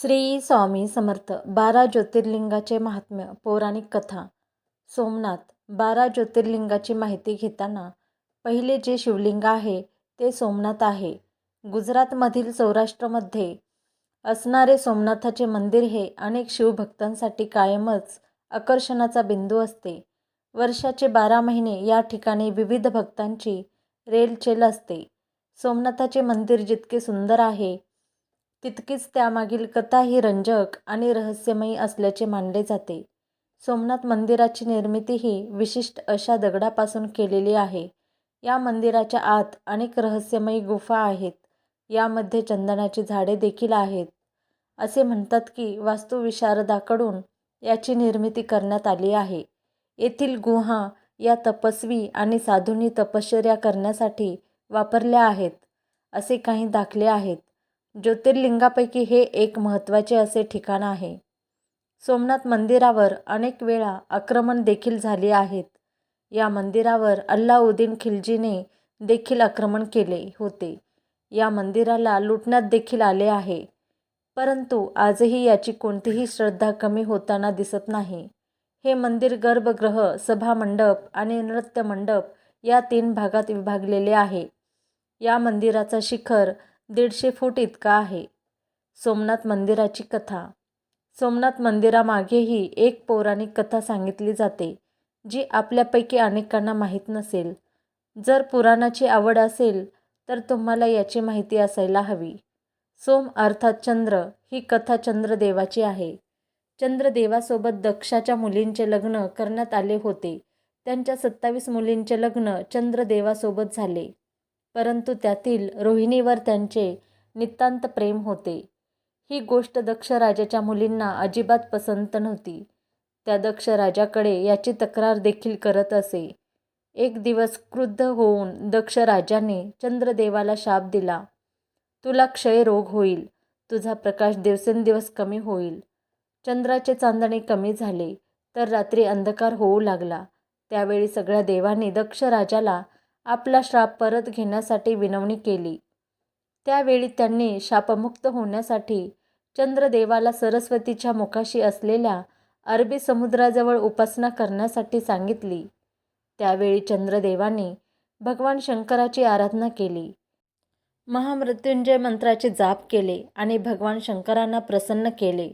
श्री स्वामी समर्थ. बारा ज्योतिर्लिंगाचे महात्म्य. पौराणिक कथा. सोमनाथ. बारा ज्योतिर्लिंगाची माहिती घेताना पहिले जे शिवलिंग आहे ते सोमनाथ आहे. गुजरातमधील सौराष्ट्रमध्ये असणारे सोमनाथाचे मंदिर हे अनेक शिवभक्तांसाठी कायमच आकर्षणाचा बिंदू असते. वर्षाचे बारा महिने या ठिकाणी विविध भक्तांची रेलचेल असते. सोमनाथाचे मंदिर जितके सुंदर आहे तितकीच त्यामागील कथा ही रंजक आणि रहस्यमयी असल्याचे मानले जाते. सोमनाथ मंदिराची निर्मिती ही विशिष्ट अशा दगडापासून केलेली आहे. या मंदिराच्या आत अनेक रहस्यमयी गुफा आहेत. यामध्ये चंदनाची झाडे देखील आहेत. असे म्हणतात की वास्तुविशारदाकडून याची निर्मिती करण्यात आली आहे. येथील गुहा या तपस्वी आणि साधूंनी तपश्चर्या करण्यासाठी वापरल्या आहेत. असे काही दाखले आहेत. ज्योतिर्लिंगापैकी हे एक महत्त्वाचे असे ठिकाण आहे. सोमनाथ मंदिरावर अनेक वेळा आक्रमण देखील झाले आहेत. या मंदिरावर अल्लाउद्दीन खिलजीने देखील आक्रमण केले होते. या मंदिराला लुटण्यात देखील आले आहे. परंतु आजही याची कोणतीही श्रद्धा कमी होताना दिसत नाही. हे मंदिर गर्भगृह सभामंडप आणि नृत्य मंडप या तीन भागात विभागलेले आहे. या मंदिराचा शिखर दीडशे फूट इतका आहे. सोमनाथ मंदिराची कथा. सोमनाथ मंदिरामागेही एक पौराणिक कथा सांगितली जाते जी आपल्यापैकी अनेकांना माहीत नसेल. जर पुराणाची आवड असेल तर तुम्हाला याची माहिती असायला हवी. सोम अर्थात चंद्र ही कथा चंद्रदेवाची आहे. चंद्रदेवासोबत दक्षाच्या मुलींचे लग्न करण्यात आले होते. त्यांच्या सत्तावीस मुलींचे लग्न चंद्रदेवासोबत झाले. परंतु त्यातील रोहिणीवर त्यांचे नितांत प्रेम होते. ही गोष्ट दक्ष राजाच्या मुलींना अजिबात पसंत नव्हती. त्या दक्ष राजाकडे याची तक्रार देखील करत असे. एक दिवस क्रुद्ध होऊन दक्ष राजाने चंद्रदेवाला शाप दिला. तुला क्षय रोग होईल. तुझा प्रकाश दिवसेंदिवस कमी होईल. चंद्राचे चांदणे कमी झाले तर रात्री अंधकार होऊ लागला. त्यावेळी सगळ्या देवांनी दक्ष राजाला आपला श्राप परत घेण्यासाठी विनवणी केली. त्यावेळी त्यांनी शापमुक्त होण्यासाठी चंद्रदेवाला सरस्वतीच्या मुखाशी असलेल्या अरबी समुद्राजवळ उपासना करण्यासाठी सांगितली. त्यावेळी चंद्रदेवाने भगवान शंकराची आराधना केली. महामृत्युंजय मंत्राचे जाप केले आणि भगवान शंकरांना प्रसन्न केले.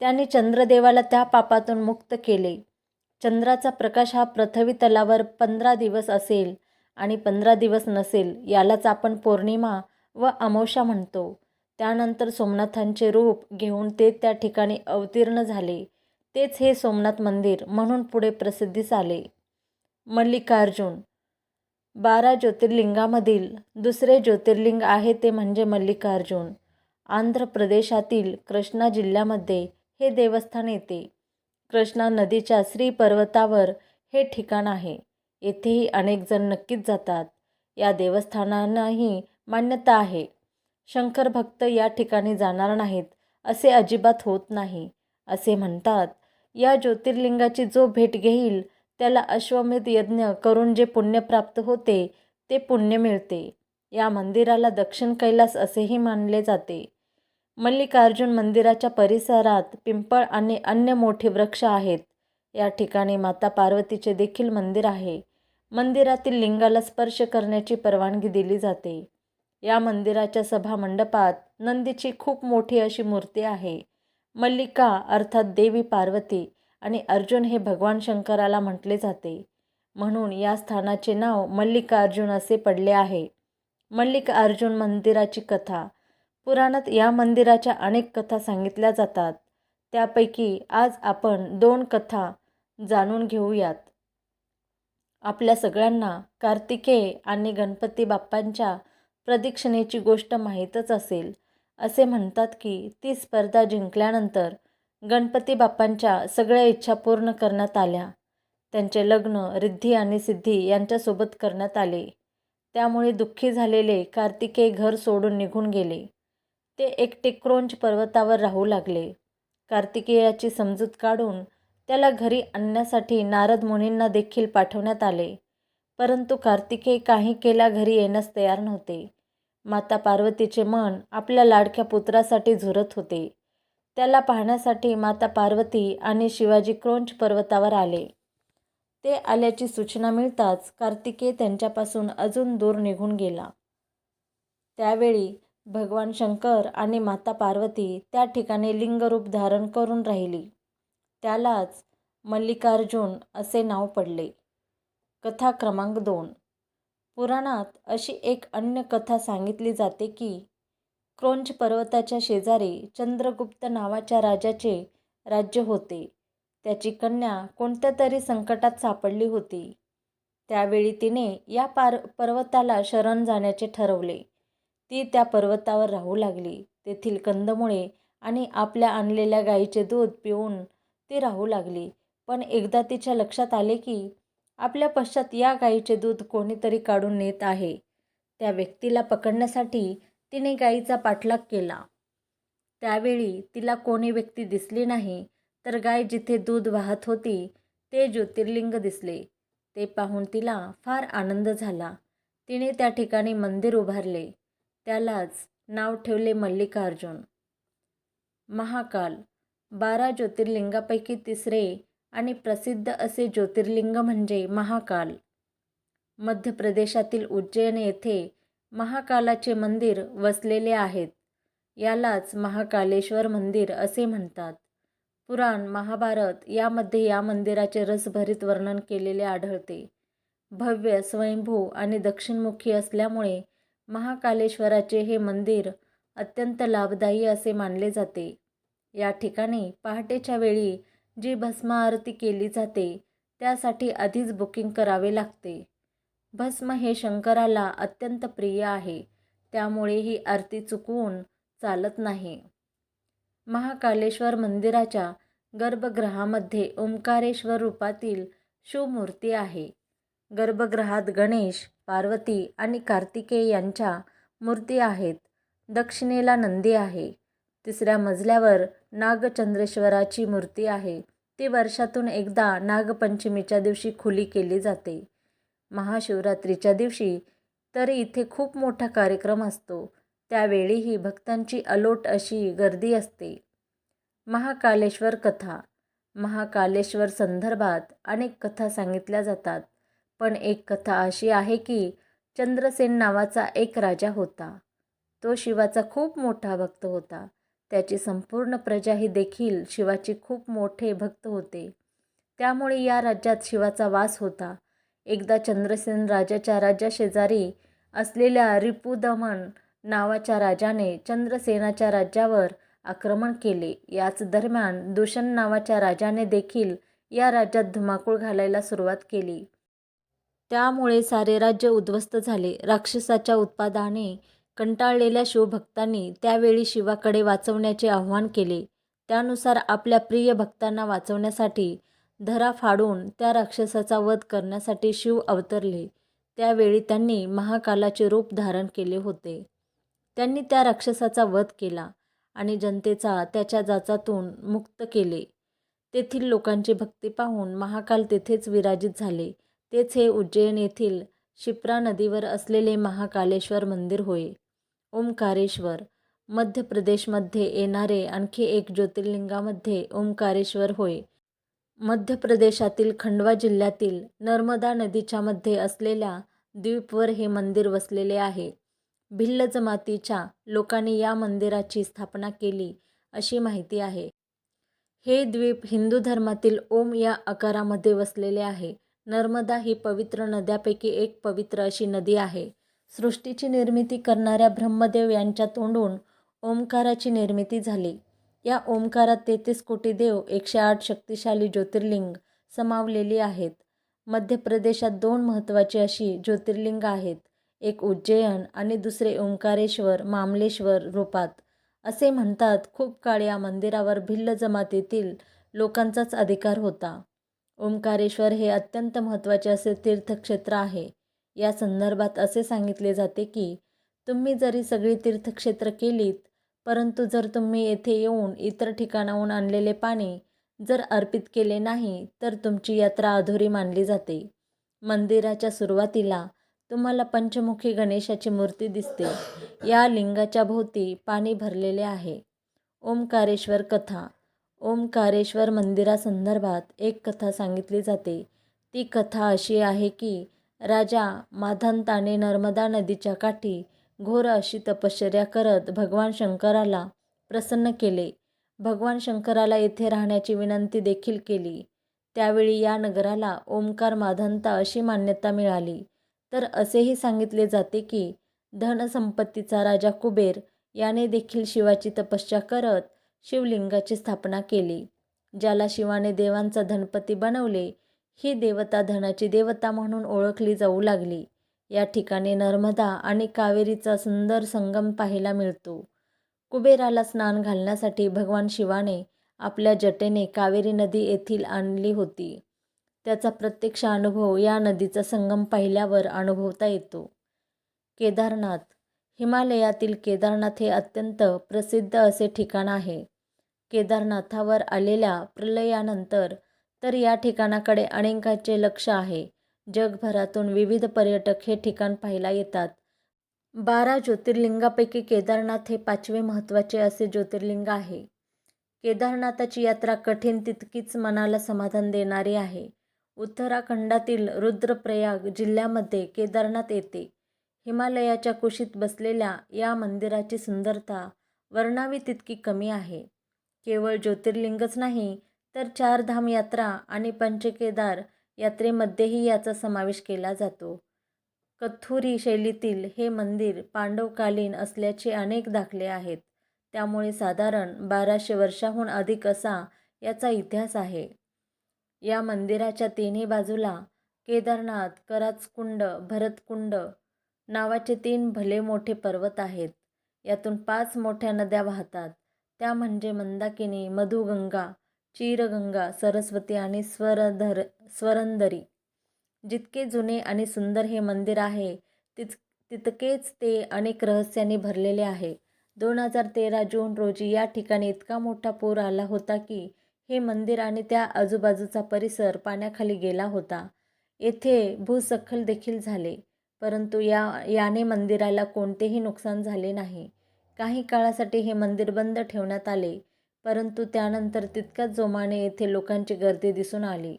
त्यांनी चंद्रदेवाला त्या पापातून मुक्त केले. चंद्राचा प्रकाश हा पृथ्वी तलावर पंधरा दिवस असेल आणि पंधरा दिवस नसेल यालाच आपण पौर्णिमा व अमावस्या म्हणतो. त्यानंतर सोमनाथांचे रूप घेऊन ते त्या ठिकाणी अवतीर्ण झाले. तेच हे सोमनाथ मंदिर म्हणून पुढे प्रसिद्धीस आले मल्लिकार्जुन बारा ज्योतिर्लिंगामधील दुसरे ज्योतिर्लिंग आहे ते म्हणजे मल्लिकार्जुन. आंध्र प्रदेशातील कृष्णा जिल्ह्यामध्ये हे देवस्थान येते. कृष्णा नदीच्या श्री पर्वतावर हे ठिकाण आहे. येथेही अनेक जण नक्कीच जातात. या देवस्थानांनाही मान्यता आहे. शंकर भक्त या ठिकाणी जाणार नाहीत असे अजिबात होत नाही. असे म्हणतात या ज्योतिर्लिंगाची जो भेट घेईल त्याला अश्वमेध यज्ञ करून जे पुण्य प्राप्त होते ते पुण्य मिळते. या मंदिराला दक्षिण कैलास असेही मानले जाते. मल्लिकार्जुन मंदिराच्या परिसरात पिंपळ आणि अन्य मोठे वृक्ष आहेत. या ठिकाणी माता पार्वतीचे देखील मंदिर आहे. मंदिरातील लिंगाला स्पर्श करण्याची परवानगी दिली जाते. या मंदिराच्या सभा मंडपात नंदीची खूप मोठी अशी मूर्ती आहे. मल्लिका अर्थात देवी पार्वती आणि अर्जुन हे भगवान शंकराला म्हटले जाते. म्हणून या स्थानाचे नाव मल्लिकार्जुन असे पडले आहे. मल्लिकार्जुन मंदिराची कथा. पुराणात या मंदिराच्या अनेक कथा सांगितल्या जातात. त्यापैकी आज आपण दोन कथा जाणून घेऊयात. आपल्या सगळ्यांना कार्तिकेय आणि गणपती बाप्पांच्या प्रदक्षिणेची गोष्ट माहीतच असेल असे म्हणतात की ती स्पर्धा जिंकल्यानंतर गणपती बाप्पांच्या सगळ्या इच्छा पूर्ण करण्यात आल्या. त्यांचे लग्न रिद्धी आणि सिद्धी यांच्यासोबत करण्यात आले. त्यामुळे दुःखी झालेले कार्तिकेय घर सोडून निघून गेले. ते एकटे क्रोंच पर्वतावर राहू लागले. कार्तिकेयाची समजूत काढून त्याला घरी आणण्यासाठी नारद मुनींना देखील पाठवण्यात आले. परंतु कार्तिकेय काही केल्या घरी येण्यास तयार नव्हते. माता पार्वतीचे मन आपल्या लाडक्या पुत्रासाठी झुरत होते. त्याला पाहण्यासाठी माता पार्वती आणि शिवाजी क्रोंच पर्वतावर आले. ते आल्याची सूचना मिळताच कार्तिकेय त्यांच्यापासून अजून दूर निघून गेला. त्यावेळी भगवान शंकर आणि माता पार्वती त्या ठिकाणी लिंगरूप धारण करून राहिली. त्यालाच मल्लिकार्जुन असे नाव पडले. कथा क्रमांक दोन. पुराणात अशी एक अन्य कथा सांगितली जाते की क्रोंच पर्वताच्या शेजारी चंद्रगुप्त नावाच्या राजाचे राज्य होते. त्याची कन्या कोणत्या तरी संकटात सापडली होती. त्यावेळी तिने या पार पर्वताला शरण जाण्याचे ठरवले. ती त्या पर्वतावर राहू लागली. तेथील कंदमुळे आणि आपल्या आणलेल्या गाईचे दूध पिऊन ती राहू लागली. पण एकदा तिच्या लक्षात आले की आपल्या पश्चात या गाईचे दूध कोणीतरी काढून नेत आहे. त्या व्यक्तीला पकडण्यासाठी तिने गाईचा पाठलाग केला. त्यावेळी तिला कोणी व्यक्ती दिसली नाही तर गाय जिथे दूध वाहत होती ते ज्योतिर्लिंग दिसले. ते पाहून तिला फार आनंद झाला. तिने त्या ठिकाणी मंदिर उभारले. त्यालाच नाव ठेवले मल्लिकार्जुन. महाकाल बारा ज्योतिर्लिंगापैकी तिसरे आणि प्रसिद्ध असे ज्योतिर्लिंग म्हणजे महाकाल. मध्य प्रदेशातील उज्जैन येथे महाकालाचे मंदिर वसलेले आहेत. यालाच महाकालेश्वर मंदिर असे म्हणतात. पुराण महाभारत यामध्ये या मंदिराचे रसभरीत वर्णन केलेले आढळते. भव्य स्वयंभू आणि दक्षिणमुखी असल्यामुळे महाकालेश्वराचे हे मंदिर अत्यंत लाभदायी असे मानले जाते. या ठिकाणी पहाटेच्या वेळी जी भस्म आरती केली जाते त्यासाठी आधीच बुकिंग करावे लागते. भस्म हे शंकराला अत्यंत प्रिय आहे त्यामुळे ही आरती चुकवून चालत नाही. महाकालेश्वर मंदिराच्या गर्भगृहामध्ये ओंकारेश्वर रूपातील शिवमूर्ती आहे. गर्भगृहात गणेश पार्वती आणि कार्तिकेय यांच्या मूर्ती आहेत. दक्षिणेला नंदी आहे. तिसऱ्या मजल्यावर नागचंद्रेश्वराची मूर्ती आहे. ती वर्षातून एकदा नागपंचमीच्या दिवशी खुली केली जाते. महाशिवरात्रीच्या दिवशी तर इथे खूप मोठा कार्यक्रम असतो. त्यावेळीही भक्तांची अलोट अशी गर्दी असते. महाकालेश्वर कथा. महाकालेश्वर संदर्भात अनेक कथा सांगितल्या जातात. पण एक कथा अशी आहे की चंद्रसेन नावाचा एक राजा होता. तो शिवाचा खूप मोठा भक्त होता. त्याची संपूर्ण प्रजा ही देखील शिवाची खूप मोठे भक्त होते. त्यामुळे या राज्यात शिवाचा वास होता. एकदा चंद्रसेन राजाच्या राज्याशेजारी असलेल्या रिपुदमन नावाच्या राजाने चंद्रसेनाच्या राज्यावर आक्रमण केले. याच दरम्यान दूषण नावाच्या राजाने देखील या राज्यात धुमाकूळ घालायला सुरुवात केली. त्यामुळे सारे राज्य उद्ध्वस्त झाले. राक्षसाच्या उत्पादाने कंटाळलेल्या शिवभक्तांनी त्यावेळी शिवाकडे वाचवण्याचे आव्हान केले. त्यानुसार आपल्या प्रिय भक्तांना वाचवण्यासाठी धरा फाडून त्या राक्षसाचा वध करण्यासाठी शिव अवतरले. त्यावेळी त्यांनी महाकालाचे रूप धारण केले होते. त्यांनी त्या राक्षसाचा वध केला आणि जनतेचा त्याच्या जाचातून मुक्त केले. तेथील लोकांची भक्ती पाहून महाकाल तेथेच विराजित झाले. तेच हे उज्जैन येथील शिप्रा नदीवर असलेले महाकालेश्वर मंदिर होय. ओंकारेश्वर. मध्य प्रदेशमध्ये येणारे आणखी एक ज्योतिर्लिंगामध्ये ओंकारेश्वर होय. मध्य प्रदेशातील खंडवा जिल्ह्यातील नर्मदा नदीच्या मध्ये असलेल्या द्वीपवर हे मंदिर वसलेले आहे. भिल्ल जमातीच्या लोकांनी या मंदिराची स्थापना केली अशी माहिती आहे. हे द्वीप हिंदू धर्मातील ओम या आकारामध्ये वसलेले आहे. नर्मदा ही पवित्र नद्यापैकी एक पवित्र अशी नदी आहे. सृष्टीची निर्मिती करणाऱ्या ब्रह्मदेव यांच्या तोंडून ओंकाराची निर्मिती झाली. या ओंकारात तेहतीस कोटी देव एकशे आठ शक्तिशाली ज्योतिर्लिंग समावलेली आहेत. मध्य प्रदेशात दोन महत्त्वाची अशी ज्योतिर्लिंग आहेत एक उज्जैन आणि दुसरे ओंकारेश्वर मामलेश्वर रूपात. असे म्हणतात खूप काळ या मंदिरावर भिल्ल जमातीतील लोकांचाच अधिकार होता. ओंकारेश्वर हे अत्यंत महत्त्वाचे असे तीर्थक्षेत्र आहे. या संदर्भात असे सांगितले जाते की तुम्ही जरी सगळी तीर्थक्षेत्र केलीत परंतु जर तुम्ही येथे येऊन इतर ठिकाणाहून आणलेले पाणी जर अर्पित केले नाही तर तुमची यात्रा अधुरी मानली जाते. मंदिराच्या सुरुवातीला तुम्हाला पंचमुखी गणेशाची मूर्ती दिसते. या लिंगाच्या भोवती पाणी भरलेले आहे. ओंकारेश्वर कथा. ओमकारेश्वर मंदिरासंदर्भात एक कथा सांगितली जाते. ती कथा अशी आहे की राजा माधंताने नर्मदा नदीच्या काठी घोर अशी तपश्चर्या करत भगवान शंकराला प्रसन्न केले. भगवान शंकराला येथे राहण्याची विनंती देखील केली. त्यावेळी या नगराला ओंकार माधंता अशी मान्यता मिळाली. तर असेही सांगितले जाते की धनसंपत्तीचा राजा कुबेर याने देखील शिवाची तपश्चर्या करत शिवलिंगाची स्थापना केली ज्याला शिवाने देवांचा धनपती बनवले ही देवता धनाची देवता म्हणून ओळखली जाऊ लागली. या ठिकाणी नर्मदा आणि कावेरीचा सुंदर संगम पाहायला मिळतो. कुबेराला स्नान घालण्यासाठी भगवान शिवाने आपल्या जटेने कावेरी नदी येथील आणली होती. त्याचा प्रत्यक्ष अनुभव या नदीचा संगम पाहिल्यावर अनुभवता येतो. केदारनाथ हिमालयातील केदारनाथ हे अत्यंत प्रसिद्ध असे ठिकाण आहे. केदारनाथावर आलेल्या प्रलयानंतर तर या ठिकाणाकडे अनेकांचे लक्ष आहे. जगभरातून विविध पर्यटक हे ठिकाण पाहायला येतात. बारा ज्योतिर्लिंगापैकी केदारनाथ हे पाचवे महत्त्वाचे असे ज्योतिर्लिंग आहे. केदारनाथाची यात्रा कठीण तितकीच मनाला समाधान देणारी आहे. उत्तराखंडातील रुद्रप्रयाग जिल्ह्यामध्ये केदारनाथ येते. हिमालयाच्या कुशीत बसलेल्या या मंदिराची सुंदरता वर्णावी तितकी कमी आहे. केवळ ज्योतिर्लिंगच नाही तर चारधाम यात्रा आणि पंचकेदार यात्रेमध्येही याचा समावेश केला जातो. कथुरी शैलीतील हे मंदिर पांडवकालीन असल्याचे अनेक दाखले आहेत. त्यामुळे साधारण बाराशे वर्षाहून अधिक असा याचा इतिहास आहे. या मंदिराच्या तिन्ही बाजूला केदारनाथ कराचकुंड भरतकुंड नावाचे तीन भले मोठे पर्वत आहेत. यातून पाच मोठ्या नद्या वाहतात. त्या म्हणजे मंदाकिनी मधुगंगा चीरगंगा सरस्वती आणि स्वरधर स्वरंदरी. जितके जुने आणि सुंदर हे मंदिर आहे तिच तितकेच ते अनेक रहस्यांनी भरलेले आहे. दोन हजार तेरा जून रोजी या ठिकाणी इतका मोठा पूर आला होता की हे मंदिर आणि त्या आजूबाजूचा परिसर पाण्याखाली गेला होता. येथे भूसखल देखील झाले परंतु या याने मंदिराला कोणतेही नुकसान झाले नाही. काही काळासाठी हे मंदिर बंद ठेवण्यात आले. परंतु त्यानंतर तितक्याच जोमाने येथे लोकांची गर्दी दिसून आली.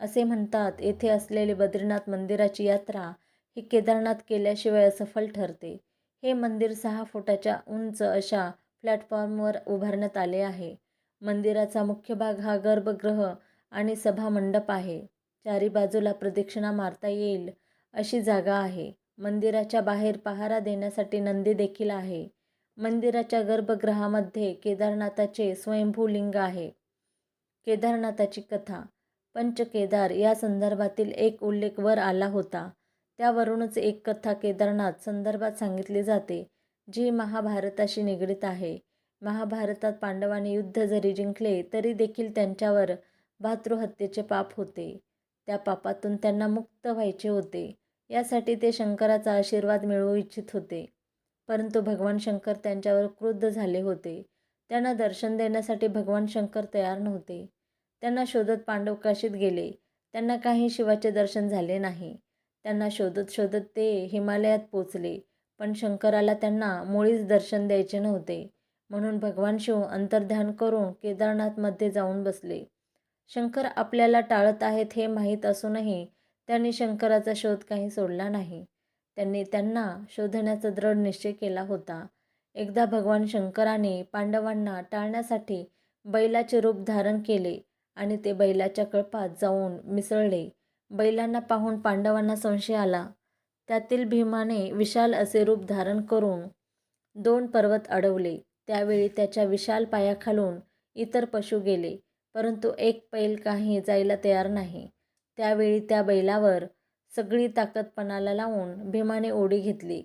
असे म्हणतात येथे असलेले बद्रीनाथ मंदिराची यात्रा ही केदारनाथ केल्याशिवाय असफल ठरते. हे मंदिर सहा फुटाच्या उंच अशा प्लॅटफॉर्मवर उभारण्यात आले आहे. मंदिराचा मुख्य भाग हा गर्भगृह आणि सभामंडप आहे. चारी बाजूला प्रदक्षिणा मारता येईल अशी जागा आहे. मंदिराच्या बाहेर पहारा देण्यासाठी नंदी देखील आहे. मंदिराच्या गर्भगृहामध्ये केदारनाथाचे स्वयंभू लिंग आहे. केदारनाथाची कथा पंचकेदार या संदर्भातील एक उल्लेख वर आला होता. त्यावरूनच एक कथा केदारनाथ संदर्भात सांगितली जाते जी महाभारताशी निगडीत आहे. महाभारतात पांडवांनी युद्ध जरी जिंकले तरी देखील त्यांच्यावर भातृहत्येचे पाप होते. त्या पापातून त्यांना मुक्त व्हायचे होते. यासाठी ते शंकराचा आशीर्वाद मिळवू इच्छित होते. परंतु भगवान शंकर त्यांच्यावर क्रुद्ध झाले होते. त्यांना दर्शन देण्यासाठी भगवान शंकर तयार नव्हते. त्यांना शोधत पांडव काशीत गेले? त्यांना काही शिवाचे दर्शन झाले नाही. त्यांना शोधत शोधत ते हिमालयात पोचले पण शंकराला त्यांना मुळीच दर्शन द्यायचे नव्हते. म्हणून भगवान शिव अंतर्ध्यान करून केदारनाथमध्ये जाऊन बसले. शंकर आपल्याला टाळत आहेत हे माहीत असूनही त्यांनी शंकराचा शोध काही सोडला नाही. त्यांनी त्यांना शोधण्याचा दृढ निश्चय केला होता. एकदा भगवान शंकराने पांडवांना टाळण्यासाठी बैलाचे रूप धारण केले आणि ते बैलाच्या कळपात जाऊन मिसळले. बैलांना पाहून पांडवांना संशय आला. त्यातील भीमाने विशाल असे रूप धारण करून दोन पर्वत अडवले. त्यावेळी त्याच्या विशाल पायाखालून इतर पशु गेले परंतु एक पैल काही जायला तयार नाही. त्यावेळी त्या बैलावर सगळी ताकद पणाला लावून भीमाने ओढी घेतली.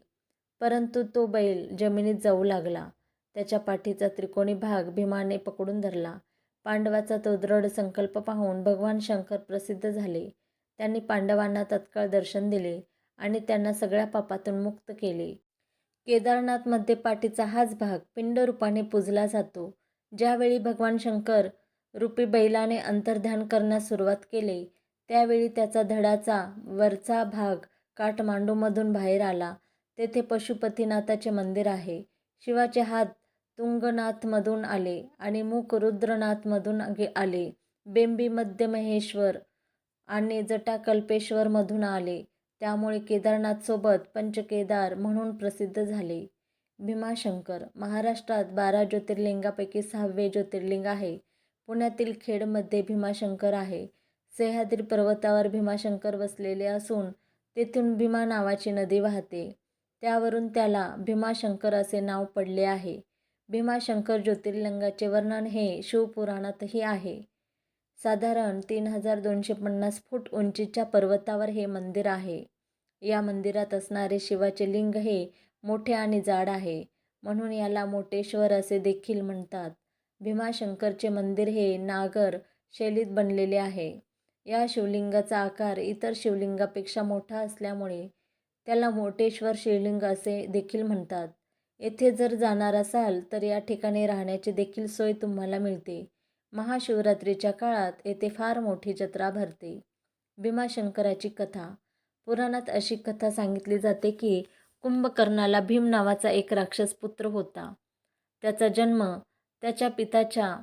परंतु तो बैल जमिनीत जाऊ लागला. त्याच्या पाठीचा त्रिकोणी भाग भीमाने पकडून धरला. पांडवाचा तो दृढ संकल्प पाहून भगवान शंकर प्रसिद्ध झाले. त्यांनी पांडवांना तत्काळ दर्शन दिले आणि त्यांना सगळ्या पापातून मुक्त केले. केदारनाथमध्ये पाठीचा हाच भाग पिंड रूपाने पूजला जातो. ज्यावेळी भगवान शंकर रूपी बैलाने अंतर्ध्यान करण्यास सुरुवात केले त्यावेळी त्याचा धडाचा वरचा भाग काठमांडूमधून बाहेर आला. तेथे पशुपतीनाथाचे मंदिर आहे. शिवाचे हात तुंगनाथमधून आले आणि मुख रुद्रनाथमधून गे- आले. बेंबी मध्य महेश्वर आणि जटाकल्पेश्वरमधून आले. त्यामुळे केदारनाथसोबत पंचकेदार म्हणून प्रसिद्ध झाले. भीमाशंकर महाराष्ट्रात बारा ज्योतिर्लिंगापैकी सहावे ज्योतिर्लिंग आहे. पुण्यातील खेडमध्ये भीमाशंकर आहे. सह्याद्री पर्वतावर भीमाशंकर वसलेले असून तेथून भीमा नावाची नदी वाहते. त्यावरून त्याला भीमाशंकर असे नाव पडले आहे. भीमाशंकर ज्योतिर्लिंगाचे वर्णन हे शिवपुराणातही आहे. साधारण तीन हजार दोनशे पन्नास फूट उंचीच्या पर्वतावर हे मंदिर आहे. या मंदिरात असणारे शिवाचे लिंग हे मोठे आणि जाड आहे. म्हणून याला मोठेश्वर असे देखील म्हणतात. भीमाशंकरचे मंदिर हे नागर शैलीत बनलेले आहे. या शिवलिंगाचा आकार इतर शिवलिंगापेक्षा मोठा असल्यामुळे त्याला मोटेश्वर शिवलिंग असे देखील म्हणतात. येथे जर जाणार असाल तर या ठिकाणी राहण्याची देखील सोय तुम्हाला मिळते. महाशिवरात्रीच्या काळात येथे फार मोठी जत्रा भरते. भीमाशंकराची कथा. पुराणात अशी कथा सांगितली जाते की कुंभकर्णाला भीम नावाचा एक राक्षस पुत्र होता. त्याचा जन्म त्याच्या पिताच्या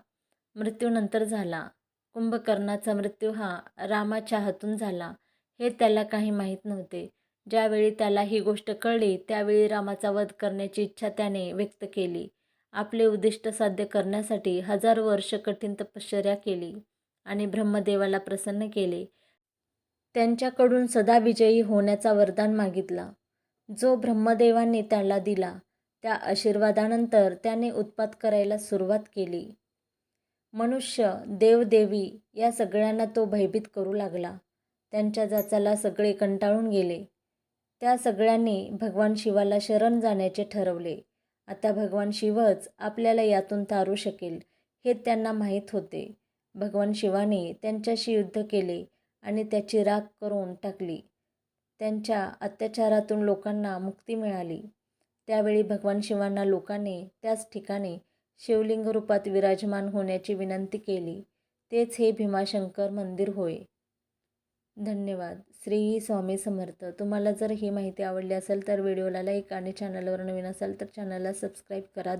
मृत्यूनंतर झाला. कुंभकर्णाचा मृत्यू हा रामाच्या हातून झाला हे त्याला काही माहीत नव्हते. ज्यावेळी त्याला ही गोष्ट कळली त्यावेळी रामाचा वध करण्याची इच्छा त्याने व्यक्त केली. आपले उद्दिष्ट साध्य करण्यासाठी हजारो वर्ष कठीण तपश्चर्या केली आणि ब्रह्मदेवाला प्रसन्न केले. त्यांच्याकडून सदा विजयी होण्याचा वरदान मागितला. जो ब्रह्मदेवांनी त्याला दिला त्या आशीर्वादानंतर त्याने उत्पात करायला सुरुवात केली. मनुष्य देवदेवी या सगळ्यांना तो भयभीत करू लागला. त्यांच्या जाचाला सगळे कंटाळून गेले. त्या सगळ्यांनी भगवान शिवाला शरण जाण्याचे ठरवले. आता भगवान शिवच आपल्याला यातून तारू शकेल हे त्यांना माहीत होते. भगवान शिवाने त्यांच्याशी युद्ध केले आणि त्याची राख करून टाकली. त्यांच्या अत्याचारातून लोकांना मुक्ती मिळाली. त्यावेळी भगवान शिवांना लोकांनी त्याच ठिकाणी शिवलिंग रूपात विराजमान होण्याची विनंती केली. तेच हे भीमाशंकर मंदिर होय. धन्यवाद. श्री स्वामी समर्थ. तुम्हाला जर ही माहिती आवडली असेल तर व्हिडिओला लाईक आणि चॅनलवर नवीन असाल तर चॅनलला सबस्क्राईब करा.